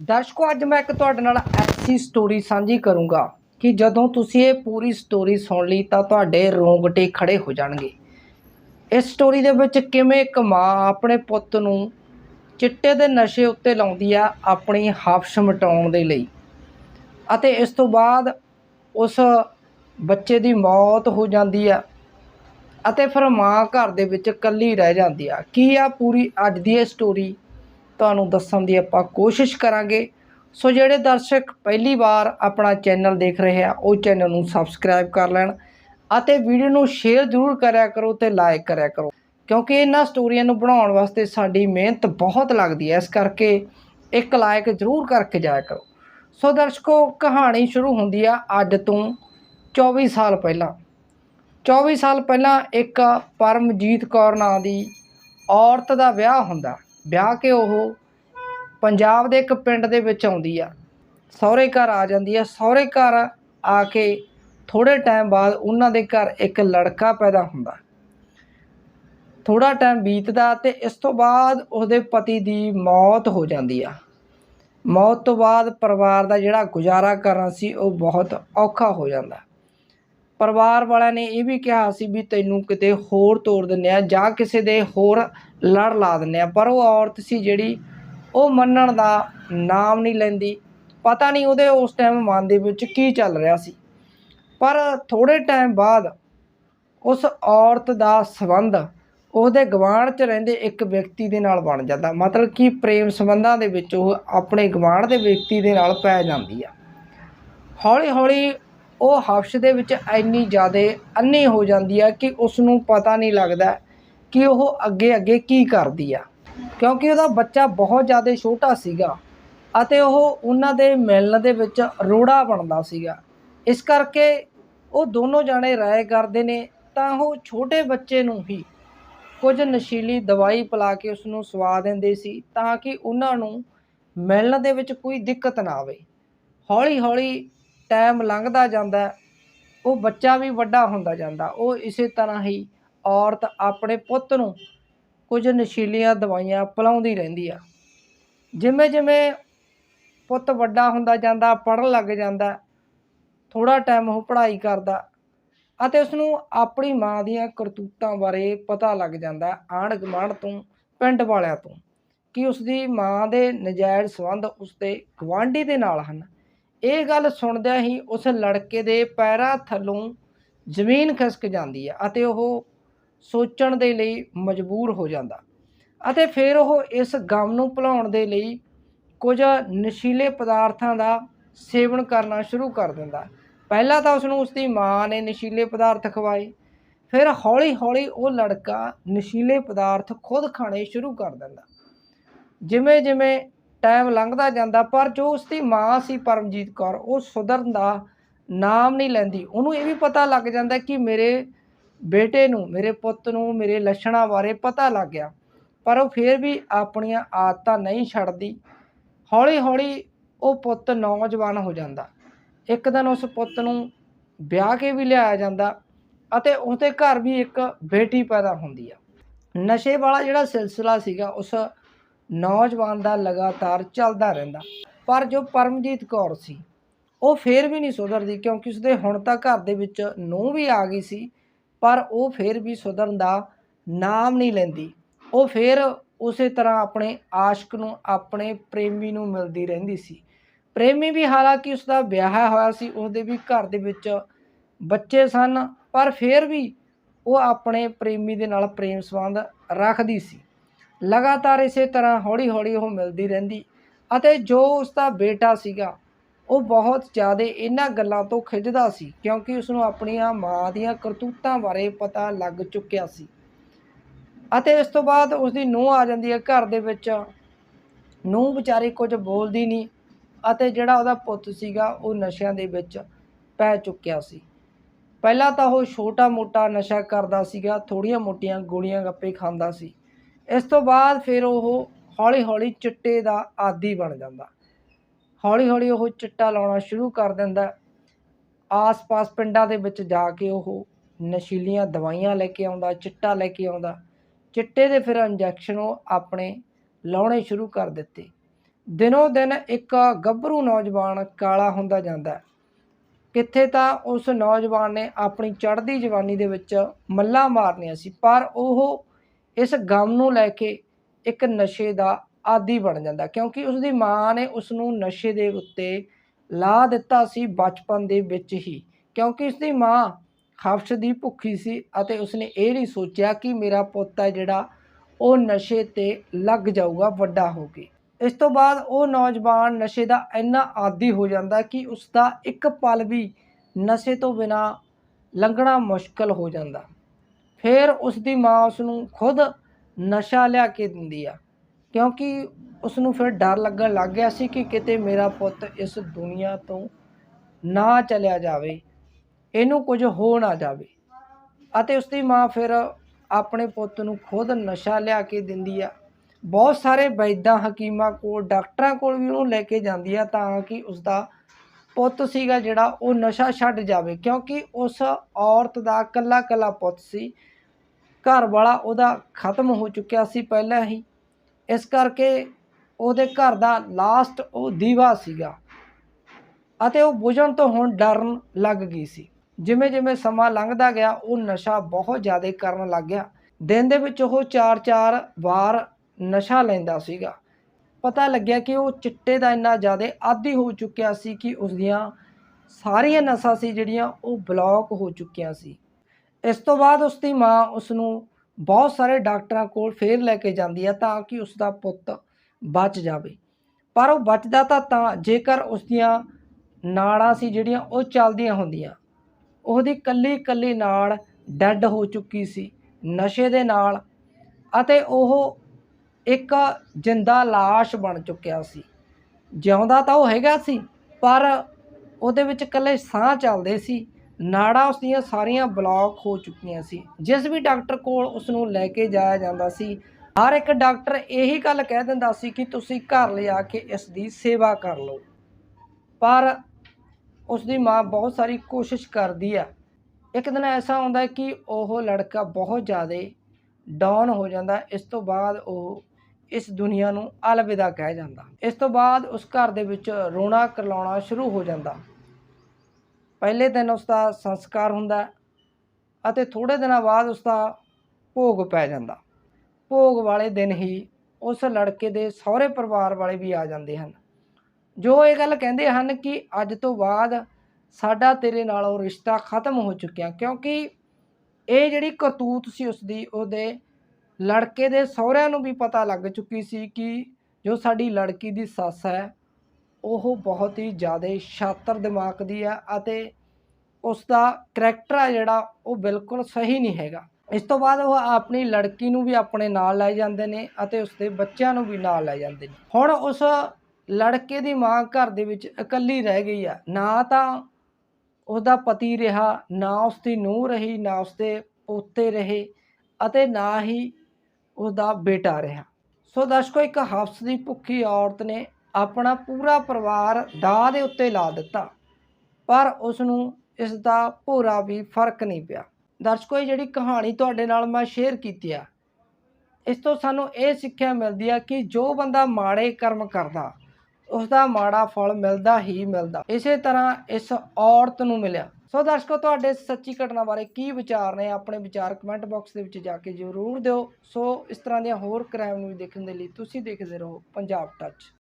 ਦਰਸ਼ਕੋ, ਅੱਜ ਮੈਂ ਇੱਕ ਤੁਹਾਡੇ ਨਾਲ ਐਸੀ ਸਟੋਰੀ ਸਾਂਝੀ ਕਰੂੰਗਾ ਕਿ ਜਦੋਂ ਤੁਸੀਂ ਇਹ ਪੂਰੀ ਸਟੋਰੀ ਸੁਣ ਲਈ ਤਾਂ ਤੁਹਾਡੇ ਰੋਂਗਟੇ ਖੜੇ ਹੋ ਜਾਣਗੇ। ਇਸ ਸਟੋਰੀ ਦੇ ਵਿੱਚ ਕਿਵੇਂ ਇੱਕ ਮਾਂ ਆਪਣੇ ਪੁੱਤ ਨੂੰ ਚਿੱਟੇ ਦੇ ਨਸ਼ੇ ਉੱਤੇ ਲਾਉਂਦੀ ਆ ਆਪਣੀ ਹਾਫਸ਼ ਮਿਟਾਉਣ ਦੇ ਲਈ ਅਤੇ ਇਸ ਤੋਂ ਬਾਅਦ ਉਸ ਬੱਚੇ ਦੀ ਮੌਤ ਹੋ ਜਾਂਦੀ ਆ ਅਤੇ ਫਿਰ ਮਾਂ ਘਰ ਦੇ ਵਿੱਚ ਇਕੱਲੀ ਰਹਿ ਜਾਂਦੀ ਆ। ਕੀ ਆ ਪੂਰੀ ਅੱਜ ਦੀ ਇਹ ਸਟੋਰੀ ਤੁਹਾਨੂੰ ਦੱਸਣ ਦੀ ਆਪਾਂ ਕੋਸ਼ਿਸ਼ ਕਰਾਂਗੇ। ਸੋ ਜਿਹੜੇ ਦਰਸ਼ਕ ਪਹਿਲੀ ਵਾਰ ਆਪਣਾ ਚੈਨਲ ਦੇਖ ਰਹੇ ਆ, ਉਹ ਚੈਨਲ ਨੂੰ ਸਬਸਕ੍ਰਾਈਬ ਕਰ ਲੈਣ ਅਤੇ ਵੀਡੀਓ ਨੂੰ ਸ਼ੇਅਰ ਜ਼ਰੂਰ ਕਰਿਆ ਕਰੋ ਤੇ ਲਾਈਕ ਕਰਿਆ ਕਰੋ। ਕਿਉਂਕਿ ਇਹਨਾਂ ਸਟੋਰੀਆਂ ਨੂੰ ਬਣਾਉਣ ਵਾਸਤੇ ਸਾਡੀ ਮਿਹਨਤ ਬਹੁਤ ਲੱਗਦੀ ਹੈ, ਇਸ ਕਰਕੇ ਇੱਕ ਲਾਈਕ ਜ਼ਰੂਰ ਕਰਕੇ ਜਾਇਆ ਕਰੋ। ਸੋ ਦਰਸ਼ਕੋ, ਕਹਾਣੀ ਸ਼ੁਰੂ ਹੁੰਦੀ ਆ ਅੱਜ ਤੋਂ 24 ਸਾਲ ਪਹਿਲਾਂ। 24 ਸਾਲ ਪਹਿਲਾਂ ਇੱਕ ਪਰਮਜੀਤ ਕੌਰ ਨਾਂ ਦੀ ਔਰਤ ਦਾ ਵਿਆਹ ਹੁੰਦਾ। ਵਿਆਹ ਕੇ ਉਹ ਪੰਜਾਬ ਦੇ ਇੱਕ ਪਿੰਡ ਦੇ ਵਿੱਚ ਆਉਂਦੀ ਆ। ਸਹੁਰੇ ਘਰ ਆ ਜਾਂਦੀ ਆ। ਸਹੁਰੇ ਘਰ ਆ ਕੇ ਥੋੜੇ ਟਾਈਮ ਬਾਅਦ ਉਹਨਾਂ ਦੇ ਘਰ ਇੱਕ ਲੜਕਾ ਪੈਦਾ ਹੁੰਦਾ। ਥੋੜਾ ਟਾਈਮ ਬੀਤਦਾ ਤੇ ਇਸ ਤੋਂ ਬਾਅਦ ਉਹਦੇ ਪਤੀ ਦੀ ਮੌਤ ਹੋ ਜਾਂਦੀ ਆ। ਮੌਤ ਤੋਂ ਬਾਅਦ ਪਰਿਵਾਰ ਦਾ ਜਿਹੜਾ ਗੁਜ਼ਾਰਾ ਕਰਨਾ ਸੀ, ਉਹ ਬਹੁਤ ਔਖਾ ਹੋ ਜਾਂਦਾ। ਪਰਿਵਾਰ ਵਾਲਿਆਂ ਨੇ ਇਹ ਵੀ ਕਿਹਾ ਸੀ ਵੀ ਤੈਨੂੰ ਕਿਤੇ ਹੋਰ ਤੋਰ ਦਿੰਨੇ ਆ ਜਾਂ ਕਿਸੇ ਦੇ ਹੋਰ ਲੜ ਲਾ ਦਿੰਨੇ ਆ, ਪਰ ਉਹ ਔਰਤ ਸੀ ਜਿਹੜੀ ਉਹ ਮੰਨਣ ਦਾ ਨਾਮ ਨਹੀਂ ਲੈਂਦੀ, ਪਤਾ ਨਹੀਂ ਉਹਦੇ ਉਸ ਟਾਈਮ ਮਨ ਦੇ ਵਿੱਚ ਕੀ ਚੱਲ ਰਿਹਾ ਸੀ। ਪਰ ਥੋੜੇ ਟਾਈਮ ਬਾਅਦ ਉਸ ਔਰਤ ਦਾ ਸਬੰਧ ਉਹਦੇ ਗਵਾਂਢ 'ਚ ਰਹਿੰਦੇ ਇੱਕ ਵਿਅਕਤੀ ਦੇ ਨਾਲ ਬਣ ਜਾਂਦਾ, ਮਤਲਬ ਕਿ ਪ੍ਰੇਮ ਸੰਬੰਧਾਂ ਦੇ ਵਿੱਚ ਉਹ ਆਪਣੇ ਗਵਾਂਢ ਦੇ ਵਿਅਕਤੀ ਦੇ ਨਾਲ ਪੈ ਜਾਂਦੀ ਆ। ਹੌਲੀ ਹੌਲੀ ਉਹ ਹਫਸ਼ ਦੇ ਵਿੱਚ ਇੰਨੀ ਜ਼ਿਆਦਾ ਅੰਨੀ ਹੋ ਜਾਂਦੀ ਆ ਕਿ ਉਸ ਨੂੰ ਪਤਾ ਨਹੀਂ ਲੱਗਦਾ ਕਿ ਉਹ ਅੱਗੇ ਅੱਗੇ ਕੀ ਕਰਦੀ ਆ। ਕਿਉਂਕਿ ਉਹਦਾ ਬੱਚਾ ਬਹੁਤ ਜ਼ਿਆਦਾ ਛੋਟਾ ਸੀਗਾ ਅਤੇ ਉਹ ਉਹਨਾਂ ਦੇ ਮਿਲਣ ਦੇ ਵਿੱਚ ਰੋੜਾ ਬਣਦਾ ਸੀਗਾ। ਇਸ ਕਰਕੇ ਉਹ ਦੋਨੋਂ ਜਾਣੇ ਰਾਏ ਕਰਦੇ ਨੇ ਤਾਂ ਉਹ ਛੋਟੇ ਬੱਚੇ ਨੂੰ ਹੀ ਕੁਝ ਨਸ਼ੀਲੀ ਦਵਾਈ ਪਿਲਾ ਕੇ ਉਸ ਨੂੰ ਸਵਾ ਦਿੰਦੇ ਸੀ ਤਾਂ ਕਿ ਉਹਨਾਂ ਨੂੰ ਮਿਲਣ ਦੇ ਵਿੱਚ ਕੋਈ ਦਿੱਕਤ ਨਾ ਆਵੇ। ਹੌਲੀ ਹੌਲੀ ਟਾਈਮ ਲੰਘਦਾ ਜਾਂਦਾ ਉਹ ਬੱਚਾ ਵੀ ਵੱਡਾ ਹੁੰਦਾ ਜਾਂਦਾ। ਉਹ ਇਸੇ ਤਰ੍ਹਾਂ ਹੀ ਔਰਤ ਆਪਣੇ ਪੁੱਤ ਨੂੰ ਕੁਝ ਨਸ਼ੀਲੀਆਂ ਦਵਾਈਆਂ ਪਿਲਾਉਂਦੀ ਰਹਿੰਦੀ ਆ। ਜਿਵੇਂ ਜਿਵੇਂ ਪੁੱਤ ਵੱਡਾ ਹੁੰਦਾ ਜਾਂਦਾ, ਪੜ੍ਹਨ ਲੱਗ ਜਾਂਦਾ ਥੋੜਾ ਟਾਈਮ ਉਹ ਪੜ੍ਹਾਈ ਕਰਦਾ ਅਤੇ ਉਸ ਨੂੰ ਆਪਣੀ ਮਾਂ ਦੀਆਂ ਕਰਤੂਤਾਂ ਬਾਰੇ ਪਤਾ ਲੱਗ ਜਾਂਦਾ ਆਂਢ ਗੁਆਂਢ ਤੋਂ, ਪਿੰਡ ਵਾਲਿਆਂ ਤੋਂ ਕਿ ਉਸ ਦੀ ਮਾਂ ਦੇ ਨਜਾਇਜ਼ ਸੰਬੰਧ ਉਸ ਦੇ ਗਵਾਂਢੀ ਦੇ ਨਾਲ ਹਨ। ਇਹ ਗੱਲ ਸੁਣਦਿਆਂ ਹੀ ਉਸ ਲੜਕੇ ਦੇ ਪੈਰਾਂ ਥੱਲੋਂ ਜ਼ਮੀਨ ਖਿਸਕ ਜਾਂਦੀ ਹੈ ਅਤੇ ਉਹ ਸੋਚਣ ਦੇ ਲਈ ਮਜਬੂਰ ਹੋ ਜਾਂਦਾ। ਅਤੇ ਫਿਰ ਉਹ ਇਸ ਗਮ ਨੂੰ ਭੁਲਾਉਣ ਦੇ ਲਈ ਕੁਝ ਨਸ਼ੀਲੇ ਪਦਾਰਥਾਂ ਦਾ ਸੇਵਨ ਕਰਨਾ ਸ਼ੁਰੂ ਕਰ ਦਿੰਦਾ। ਪਹਿਲਾਂ ਤਾਂ ਉਸ ਨੂੰ ਉਸ ਦੀ ਮਾਂ ਨੇ ਨਸ਼ੀਲੇ ਪਦਾਰਥ ਖਵਾਏ। ਫਿਰ ਹੌਲੀ-ਹੌਲੀ ਉਹ ਲੜਕਾ ਨਸ਼ੀਲੇ ਪਦਾਰਥ ਖੁਦ ਖਾਣੇ ਸ਼ੁਰੂ ਕਰ ਦਿੰਦਾ। ਜਿਵੇਂ-ਜਿਵੇਂ ਟਾਈਮ ਲੰਘਦਾ ਜਾਂਦਾ, ਪਰ ਜੋ ਉਸ ਦੀ ਮਾਂ ਸੀ ਪਰਮਜੀਤ ਕੌਰ, ਉਹ ਸੁਧਰਨ ਦਾ ਨਾਮ ਨਹੀਂ ਲੈਂਦੀ। ਉਹਨੂੰ ਇਹ ਵੀ ਪਤਾ ਲੱਗ ਜਾਂਦਾ ਕਿ ਮੇਰੇ ਬੇਟੇ ਨੂੰ, ਮੇਰੇ ਪੁੱਤ ਨੂੰ, ਮੇਰੇ ਲੱਛਣਾਂ ਬਾਰੇ ਪਤਾ ਲੱਗ ਗਿਆ। ਪਰ ਉਹ ਫਿਰ ਵੀ ਆਪਣੀਆਂ ਆਦਤਾਂ ਨਹੀਂ ਛੱਡਦੀ। ਹੌਲੀ-ਹੌਲੀ ਉਹ ਪੁੱਤ ਨੌਜਵਾਨ ਹੋ ਜਾਂਦਾ। ਇੱਕ ਦਿਨ ਉਸ ਪੁੱਤ ਨੂੰ ਵਿਆਹ ਕੇ ਵੀ ਲਿਆਇਆ ਜਾਂਦਾ ਅਤੇ ਉਸਦੇ ਘਰ ਵੀ ਇੱਕ ਬੇਟੀ ਪੈਦਾ ਹੁੰਦੀ ਆ। ਨਸ਼ੇ ਵਾਲਾ ਜਿਹੜਾ ਸਿਲਸਿਲਾ ਸੀਗਾ, ਉਸ ਨੌਜਵਾਨ ਦਾ ਲਗਾਤਾਰ ਚੱਲਦਾ ਰਹਿੰਦਾ। ਪਰ ਜੋ ਪਰਮਜੀਤ ਕੌਰ ਸੀ, ਉਹ ਫੇਰ ਵੀ ਨਹੀਂ ਸੁਧਰਦੀ ਕਿਉਂਕਿ ਉਸਦੇ ਹੁਣ ਤਾਂ ਘਰ ਦੇ ਵਿੱਚ ਨੂੰਹ ਵੀ ਆ ਗਈ ਸੀ, ਪਰ ਉਹ ਫੇਰ ਵੀ ਸੁਧਰਨ ਦਾ ਨਾਮ ਨਹੀਂ ਲੈਂਦੀ। ਉਹ ਫੇਰ ਉਸੇ ਤਰ੍ਹਾਂ ਆਪਣੇ ਆਸ਼ਕ ਨੂੰ, ਆਪਣੇ ਪ੍ਰੇਮੀ ਨੂੰ ਮਿਲਦੀ ਰਹਿੰਦੀ ਸੀ। ਪ੍ਰੇਮੀ ਵੀ ਹਾਲਾਂਕਿ ਉਸ ਦਾ ਵਿਆਹ ਹੋਇਆ ਸੀ, ਉਹਦੇ ਵੀ ਘਰ ਦੇ ਵਿੱਚ ਬੱਚੇ ਸਨ, ਪਰ ਫਿਰ ਵੀ ਉਹ ਆਪਣੇ ਪ੍ਰੇਮੀ ਦੇ ਨਾਲ ਪ੍ਰੇਮ ਸੰਬੰਧ ਰੱਖਦੀ ਸੀ। ਲਗਾਤਾਰ ਇਸੇ ਤਰ੍ਹਾਂ ਹੌਲੀ-ਹੌਲੀ ਉਹ ਮਿਲਦੀ ਰਹਿੰਦੀ ਅਤੇ ਜੋ ਉਸ ਦਾ ਬੇਟਾ ਸੀਗਾ, ਉਹ ਬਹੁਤ ਜ਼ਿਆਦਾ ਇਹਨਾਂ ਗੱਲਾਂ ਤੋਂ ਖਿੱਚਦਾ ਸੀ ਕਿਉਂਕਿ ਉਸ ਨੂੰ ਆਪਣੀਆਂ ਮਾਂ ਦੀਆਂ ਕਰਤੂਤਾਂ ਬਾਰੇ ਪਤਾ ਲੱਗ ਚੁੱਕਿਆ ਸੀ। ਅਤੇ ਇਸ ਤੋਂ ਬਾਅਦ ਉਸ ਦੀ ਨੂੰਹ ਆ ਜਾਂਦੀ ਹੈ ਘਰ ਦੇ ਵਿੱਚ। ਨੂੰਹ ਵਿਚਾਰੀ ਕੁਝ ਬੋਲਦੀ ਨਹੀਂ ਅਤੇ ਜਿਹੜਾ ਉਹਦਾ ਪੁੱਤ ਸੀਗਾ, ਉਹ ਨਸ਼ਿਆਂ ਦੇ ਵਿੱਚ ਪੈ ਚੁੱਕਿਆ ਸੀ। ਪਹਿਲਾਂ ਤਾਂ ਉਹ ਛੋਟਾ-ਮੋਟਾ ਨਸ਼ਾ ਕਰਦਾ ਸੀਗਾ ਥੋੜੀਆਂ ਮੋਟੀਆਂ ਗੋਲੀਆਂ ਗੱਪੇ ਖਾਂਦਾ ਸੀ। ਇਸ ਤੋਂ ਬਾਅਦ ਫਿਰ ਉਹ ਹੌਲੀ-ਹੌਲੀ ਚਿੱਟੇ ਦਾ ਆਦੀ ਬਣ ਜਾਂਦਾ। ਹੌਲੀ-ਹੌਲੀ ਉਹ ਚਿੱਟਾ ਲਾਉਣਾ ਸ਼ੁਰੂ ਕਰ ਦਿੰਦਾ। ਆਸ-ਪਾਸ ਪਿੰਡਾਂ ਦੇ ਵਿੱਚ ਜਾ ਕੇ ਉਹ ਨਸ਼ੀਲੀਆਂ ਦਵਾਈਆਂ ਲੈ ਕੇ ਆਉਂਦਾ, ਚਿੱਟਾ ਲੈ ਕੇ ਆਉਂਦਾ। ਚਿੱਟੇ ਦੇ ਫਿਰ ਇੰਜੈਕਸ਼ਨ ਉਹ ਆਪਣੇ ਲਾਉਣੇ ਸ਼ੁਰੂ ਕਰ ਦਿੱਤੇ। ਦਿਨੋ ਦਿਨ ਇੱਕ ਗੱਭਰੂ ਨੌਜਵਾਨ ਕਾਲਾ ਹੁੰਦਾ ਜਾਂਦਾ। ਕਿੱਥੇ ਤਾਂ ਉਸ ਨੌਜਵਾਨ ਨੇ ਆਪਣੀ ਚੜ੍ਹਦੀ ਜਵਾਨੀ ਦੇ ਵਿੱਚ ਮੱਲਾਂ ਮਾਰਨੀਆਂ ਸੀ, ਪਰ ਉਹ ਇਸ ਗਮ ਨੂੰ ਲੈ ਕੇ ਇੱਕ ਨਸ਼ੇ ਦਾ ਆਦੀ ਬਣ ਜਾਂਦਾ, ਕਿਉਂਕਿ ਉਸ ਦੀ ਮਾਂ ਨੇ ਉਸ ਨੂੰ ਨਸ਼ੇ ਦੇ ਉੱਤੇ ਲਾ ਦਿੱਤਾ ਸੀ ਬਚਪਨ ਦੇ ਵਿੱਚ ਹੀ, ਕਿਉਂਕਿ ਉਸ ਦੀ ਮਾਂ ਹਫਸ਼ ਦੀ ਭੁੱਖੀ ਸੀ ਅਤੇ ਉਸਨੇ ਇਹ ਨਹੀਂ ਸੋਚਿਆ ਕਿ ਮੇਰਾ ਪੁੱਤ ਹੈ ਜਿਹੜਾ ਉਹ ਨਸ਼ੇ ਤੇ ਲੱਗ ਜਾਊਗਾ, ਵੱਡਾ ਹੋ ਕੇ। ਇਸ ਤੋਂ ਬਾਅਦ ਉਹ ਨੌਜਵਾਨ ਨਸ਼ੇ ਦਾ ਇੰਨਾ ਆਦੀ ਹੋ ਜਾਂਦਾ ਕਿ ਉਸ ਦਾ ਇੱਕ ਪਲ ਵੀ ਨਸ਼ੇ ਤੋਂ ਬਿਨਾ ਲੰਘਣਾ ਮੁਸ਼ਕਲ ਹੋ ਜਾਂਦਾ। ਫਿਰ ਉਸ ਦੀ ਮਾਂ ਉਸ ਨੂੰ ਖੁਦ ਨਸ਼ਾ ਲਿਆ ਕੇ ਦਿੰਦੀ ਆ। ਕਿਉਂਕਿ ਉਸ ਨੂੰ ਫਿਰ ਡਰ ਲੱਗਣ ਲੱਗ ਗਿਆ ਸੀ ਕਿ ਕਿਤੇ ਮੇਰਾ ਪੁੱਤ ਇਸ ਦੁਨੀਆ ਤੋਂ ਨਾ ਚਲਿਆ ਜਾਵੇ, ਇਹਨੂੰ ਕੁਝ ਹੋ ਨਾ ਜਾਵੇ। ਅਤੇ ਉਸ ਦੀ ਮਾਂ ਫਿਰ ਆਪਣੇ ਪੁੱਤ ਨੂੰ ਖੁਦ ਨਸ਼ਾ ਲਿਆ ਕੇ ਦਿੰਦੀ ਆ। ਬਹੁਤ ਸਾਰੇ ਵੈਦਾਂ, ਹਕੀਮਾਂ ਕੋਲ, ਡਾਕਟਰਾਂ ਕੋਲ ਵੀ ਉਹਨੂੰ ਲੈ ਕੇ ਜਾਂਦੀ ਆ ਤਾਂ ਕਿ ਉਸ ਦਾ ਪੁੱਤ ਸੀਗਾ ਜਿਹੜਾ ਉਹ ਨਸ਼ਾ ਛੱਡ ਜਾਵੇ। ਕਿਉਂਕਿ ਉਸ ਔਰਤ ਦਾ ਕੱਲਾ ਕੱਲਾ ਪੁੱਤ ਸੀ। ਘਰ ਵਾਲਾ ਉਹਦਾ ਖਤਮ ਹੋ ਚੁੱਕਿਆ ਸੀ ਪਹਿਲਾਂ ਹੀ। ਇਸ ਕਰਕੇ ਉਹਦੇ ਘਰ ਦਾ ਲਾਸਟ ਉਹ ਦੀਵਾ ਸੀਗਾ ਅਤੇ ਉਹ ਬੁਝਣ ਤੋਂ ਹੁਣ ਡਰਨ ਲੱਗ ਗਈ ਸੀ। ਜਿਵੇਂ ਜਿਵੇਂ ਸਮਾਂ ਲੰਘਦਾ ਗਿਆ, ਉਹ ਨਸ਼ਾ ਬਹੁਤ ਜ਼ਿਆਦਾ ਕਰਨ ਲੱਗ ਗਿਆ। ਦਿਨ ਦੇ ਵਿੱਚ ਉਹ 4-4 ਵਾਰ ਨਸ਼ਾ ਲੈਂਦਾ ਸੀਗਾ। ਪਤਾ ਲੱਗਿਆ ਕਿ ਉਹ ਚਿੱਟੇ ਦਾ ਇੰਨਾ ਜ਼ਿਆਦਾ ਆਦੀ ਹੋ ਚੁੱਕਿਆ ਸੀ ਕਿ ਉਸ ਦੀਆਂ ਸਾਰੀਆਂ ਨਸਾਂ ਸੀ ਜਿਹੜੀਆਂ ਉਹ ਬਲੌਕ ਹੋ ਚੁੱਕੀਆਂ ਸੀ। ਇਸ ਤੋਂ ਬਾਅਦ ਉਸ ਦੀ ਮਾਂ ਉਸ ਨੂੰ ਬਹੁਤ ਸਾਰੇ ਡਾਕਟਰਾਂ ਕੋਲ ਫੇਰ ਲੈ ਕੇ ਜਾਂਦੀ ਹੈ ਤਾਂ ਕਿ ਉਸ ਦਾ ਪੁੱਤ ਬਚ ਜਾਵੇ। ਪਰ ਉਹ ਬਚਦਾ ਤਾਂ ਤਾਂ ਜੇਕਰ ਉਸ ਦੀਆਂ ਨਾੜਾਂ ਸੀ ਜਿਹੜੀਆਂ ਉਹ ਚੱਲਦੀਆਂ ਹੁੰਦੀਆਂ, ਉਹਦੀ ਕੱਲੀ ਕੱਲੀ ਨਾੜ ਡੈੱਡ ਹੋ ਚੁੱਕੀ ਸੀ ਨਸ਼ੇ ਦੇ ਨਾਲ ਅਤੇ ਉਹ ਇੱਕ ਜਿੰਦਾ ਲਾਸ਼ ਬਣ ਚੁੱਕਿਆ ਸੀ। ਜਿਉਂਦਾ ਤਾਂ ਉਹ ਹੈਗਾ ਸੀ, ਪਰ ਉਹਦੇ ਵਿੱਚ ਇਕੱਲੇ ਸਾਹ ਚੱਲਦੇ ਸੀ ਨਾੜਾਂ ਉਸ ਦੀਆਂ ਸਾਰੀਆਂ ਬਲੌਕ ਹੋ ਚੁੱਕੀਆਂ ਸੀ। ਜਿਸ ਵੀ ਡਾਕਟਰ ਕੋਲ ਉਸ ਨੂੰ ਲੈ ਕੇ ਜਾਇਆ ਜਾਂਦਾ ਸੀ, ਹਰ ਇੱਕ ਡਾਕਟਰ ਇਹੀ ਗੱਲ ਕਹਿ ਦਿੰਦਾ ਸੀ ਕਿ ਤੁਸੀਂ ਘਰ ਲਿਆ ਕੇ ਇਸ ਦੀ ਸੇਵਾ ਕਰ ਲਓ। ਪਰ ਉਸ ਦੀ ਮਾਂ ਬਹੁਤ ਸਾਰੀ ਕੋਸ਼ਿਸ਼ ਕਰਦੀ ਆ। ਇੱਕ ਦਿਨ ਐਸਾ ਹੁੰਦਾ ਕਿ ਉਹ ਲੜਕਾ ਬਹੁਤ ਜ਼ਿਆਦਾ ਡਾਊਨ ਹੋ ਜਾਂਦਾ, ਇਸ ਤੋਂ ਬਾਅਦ ਉਹ ਇਸ ਦੁਨੀਆ ਨੂੰ ਅਲਵਿਦਾ ਕਹਿ ਜਾਂਦਾ। ਇਸ ਤੋਂ ਬਾਅਦ ਉਸ ਘਰ ਦੇ ਵਿੱਚ ਰੋਣਾ ਕਰਲਾਉਣਾ ਸ਼ੁਰੂ ਹੋ ਜਾਂਦਾ। ਪਹਿਲੇ ਦਿਨ ਉਸ ਦਾ ਸੰਸਕਾਰ ਹੁੰਦਾ ਅਤੇ ਥੋੜੇ ਦਿਨਾਂ ਬਾਅਦ ਉਸ ਦਾ ਭੋਗ ਪੈ ਜਾਂਦਾ। ਭੋਗ ਵਾਲੇ ਦਿਨ ਹੀ ਉਸ ਲੜਕੇ ਦੇ ਸਹੁਰੇ ਪਰਿਵਾਰ ਵਾਲੇ ਵੀ ਆ ਜਾਂਦੇ ਹਨ। ਜੋ ਇਹ ਗੱਲ ਕਹਿੰਦੇ ਹਨ ਕਿ ਅੱਜ ਤੋਂ ਬਾਅਦ ਸਾਡਾ ਤੇਰੇ ਨਾਲ ਉਹ ਰਿਸ਼ਤਾ ਖਤਮ ਹੋ ਚੁੱਕਿਆ, ਕਿਉਂਕਿ ਇਹ ਜਿਹੜੀ ਕਰਤੂਤ ਸੀ ਉਸ ਦੀ ਉਹਦੇ ਲੜਕੇ ਦੇ ਸਹੁਰਿਆਂ ਨੂੰ ਵੀ ਪਤਾ ਲੱਗ ਚੁੱਕੀ ਸੀ ਕਿ ਜੋ ਸਾਡੀ ਲੜਕੀ ਦੀ ਸੱਸ ਹੈ ਉਹ ਬਹੁਤ ਹੀ ਜ਼ਿਆਦਾ ਸ਼ਾਤਰ ਦਿਮਾਗ ਦੀ ਆ ਅਤੇ ਉਸ ਦਾ ਕਰੈਕਟਰ ਆ ਜਿਹੜਾ ਉਹ ਬਿਲਕੁਲ ਸਹੀ ਨਹੀਂ ਹੈਗਾ। ਇਸ ਤੋਂ ਬਾਅਦ ਉਹ ਆਪਣੀ ਲੜਕੀ ਨੂੰ ਵੀ ਆਪਣੇ ਨਾਲ ਲੈ ਜਾਂਦੇ ਨੇ ਅਤੇ ਉਸਦੇ ਬੱਚਿਆਂ ਨੂੰ ਵੀ ਨਾਲ ਲੈ ਜਾਂਦੇ ਨੇ। ਹੁਣ ਉਸ ਲੜਕੇ ਦੀ ਮਾਂ ਘਰ ਦੇ ਵਿੱਚ ਇਕੱਲੀ ਰਹਿ ਗਈ ਆ। ਨਾ ਤਾਂ ਉਹਦਾ ਪਤੀ ਰਿਹਾ, ਨਾ ਉਸਦੀ ਨੂੰਹ ਰਹੀ, ਨਾ ਉਸਦੇ ਪੋਤੇ ਰਹੇ ਅਤੇ ਨਾ ਹੀ ਉਹਦਾ ਬੇਟਾ ਰਿਹਾ। ਸੋ ਦਰਸ਼ਕੋ, ਇੱਕ ਹਫਸ ਦੀ ਭੁੱਖੀ ਔਰਤ ਨੇ ਆਪਣਾ ਪੂਰਾ ਪਰਿਵਾਰ ਦਾਅ ਦੇ ਉੱਤੇ ਲਾ ਦਿੱਤਾ। ਪਰ ਉਸ ਨੂੰ ਇਸ ਦਾ ਭੋਰਾ ਵੀ ਫ਼ਰਕ ਨਹੀਂ ਪਿਆ। ਦਰਸ਼ਕੋ, ਇਹ ਜਿਹੜੀ ਕਹਾਣੀ ਤੁਹਾਡੇ ਨਾਲ ਮੈਂ ਸ਼ੇਅਰ ਕੀਤੀ ਆ, ਇਸ ਤੋਂ ਸਾਨੂੰ ਇਹ ਸਿੱਖਿਆ ਮਿਲਦੀ ਆ ਕਿ ਜੋ ਬੰਦਾ ਮਾੜੇ ਕਰਮ ਕਰਦਾ ਉਸ ਦਾ ਮਾੜਾ ਫਲ ਮਿਲਦਾ ਹੀ ਮਿਲਦਾ। ਇਸੇ ਤਰ੍ਹਾਂ ਇਸ ਔਰਤ ਨੂੰ ਮਿਲਿਆ। ਸੋ ਦਰਸ਼ਕੋ, ਤੁਹਾਡੇ ਸੱਚੀ ਘਟਨਾ ਬਾਰੇ ਕੀ ਵਿਚਾਰ ਨੇ, ਆਪਣੇ ਵਿਚਾਰ ਕਮੈਂਟ ਬਾਕਸ ਦੇ ਵਿੱਚ ਜਾ ਕੇ ਜ਼ਰੂਰ ਦਿਓ। ਸੋ ਇਸ ਤਰ੍ਹਾਂ ਦੀਆਂ ਹੋਰ ਕ੍ਰਾਈਮ ਨੂੰ ਦੇਖਣ ਦੇ ਲਈ ਤੁਸੀਂ ਦੇਖਦੇ ਰਹੋ ਪੰਜਾਬ ਟੱਚ